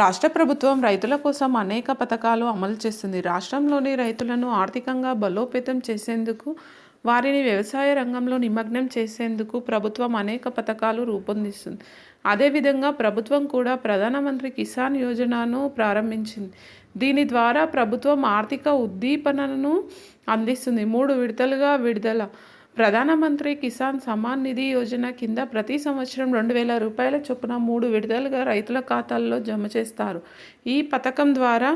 రాష్ట్ర ప్రభుత్వం రైతుల కోసం అనేక పథకాలు అమలు చేస్తుంది. రాష్ట్రంలోని రైతులను ఆర్థికంగా బలోపేతం చేసేందుకు వారిని వ్యవసాయ రంగంలో నిమగ్నం చేసేందుకు ప్రభుత్వం అనేక పథకాలు రూపొందిస్తుంది. అదేవిధంగా ప్రభుత్వం కూడా ప్రధానమంత్రి కిసాన్ యోజనను ప్రారంభించింది. దీని ద్వారా ప్రభుత్వం ఆర్థిక ఉద్దీపనను అందిస్తుంది. మూడు విడతలుగా విడుదల ప్రధానమంత్రి కిసాన్ సమాన్ నిధి యోజన కింద ప్రతి సంవత్సరం రెండు వేల రూపాయల చొప్పున మూడు విడతలుగా రైతుల ఖాతాల్లో జమ చేస్తారు. ఈ పథకం ద్వారా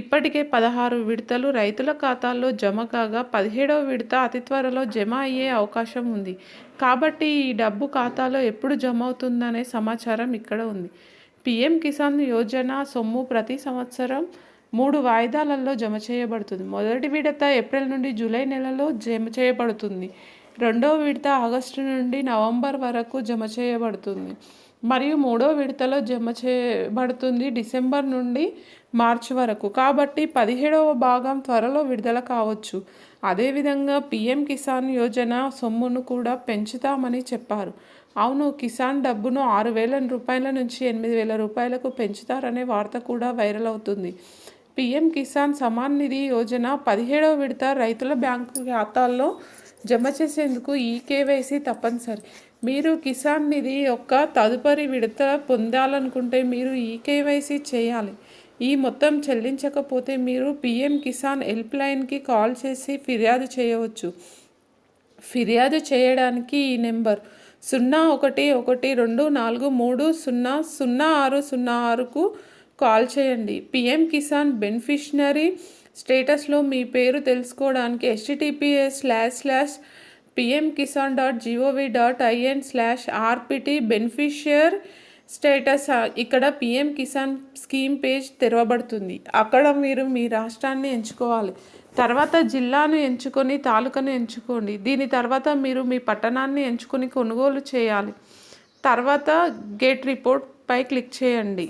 ఇప్పటికే పదహారు విడతలు రైతుల ఖాతాల్లో జమ కాగా పదిహేడవ విడత అతి త్వరలో జమ అయ్యే అవకాశం ఉంది. కాబట్టి ఈ డబ్బు ఖాతాలో ఎప్పుడు జమ అవుతుందనే సమాచారం ఇక్కడ ఉంది. పిఎం కిసాన్ యోజన సొమ్ము ప్రతి సంవత్సరం మూడు వాయిదాలలో జమ చేయబడుతుంది. మొదటి విడత ఏప్రిల్ నుండి జూలై నెలలో జమ చేయబడుతుంది. రెండవ విడత ఆగస్టు నుండి నవంబర్ వరకు జమ చేయబడుతుంది. మరియు మూడో విడతలో జమ చేయబడుతుంది డిసెంబర్ నుండి మార్చి వరకు. కాబట్టి పదిహేడవ భాగం త్వరలో విడుదల కావచ్చు. అదేవిధంగా పిఎం కిసాన్ యోజన సొమ్మును కూడా పెంచుతామని చెప్పారు. అవును కిసాన్ డబ్బును ఆరు వేల రూపాయల నుంచి ఎనిమిది వేల రూపాయలకు పెంచుతారనే వార్త కూడా వైరల్ అవుతుంది. పిఎం కిసాన్ సమాన్ నిధి యోజన పదిహేడవ విడత రైతుల బ్యాంకు ఖాతాల్లో జమ చేసేందుకు ఈ కేవైసీ తప్పనిసరి. మీరు కిసాన్ నిధి యొక్క తదుపరి విడత పొందాలనుకుంటే మీరు ఈ కేవైసీ చేయాలి. ఈ మొత్తం చెల్లించకపోతే మీరు పిఎం కిసాన్ హెల్ప్ లైన్కి కాల్ చేసి ఫిర్యాదు చేయవచ్చు. ఫిర్యాదు చేయడానికి ఈ నెంబర్ సున్నా ఒకటి ఒకటి రెండు నాలుగు మూడు సున్నా సున్నా ఆరు సున్నా ఆరుకు కాల్ చేయండి. పిఎం కిసాన్ బెనిఫిషనరీ స్టేటస్లో మీ పేరు తెలుసుకోవడానికి HTTPS slash slash PM Kisan dot GOV dot IN slash RPT beneficiary status ఇక్కడ పిఎం కిసాన్ స్కీమ్ పేజ్ తెరవబడుతుంది. అక్కడ మీరు మీ రాష్ట్రాన్ని ఎంచుకోవాలి. తర్వాత జిల్లాను ఎంచుకొని తాలూకాను ఎంచుకోండి. దీని తర్వాత మీరు మీ పట్టణాన్ని ఎంచుకొని కొనుగోలు చేయాలి. తర్వాత గేట్ రిపోర్ట్ పై క్లిక్ చేయండి.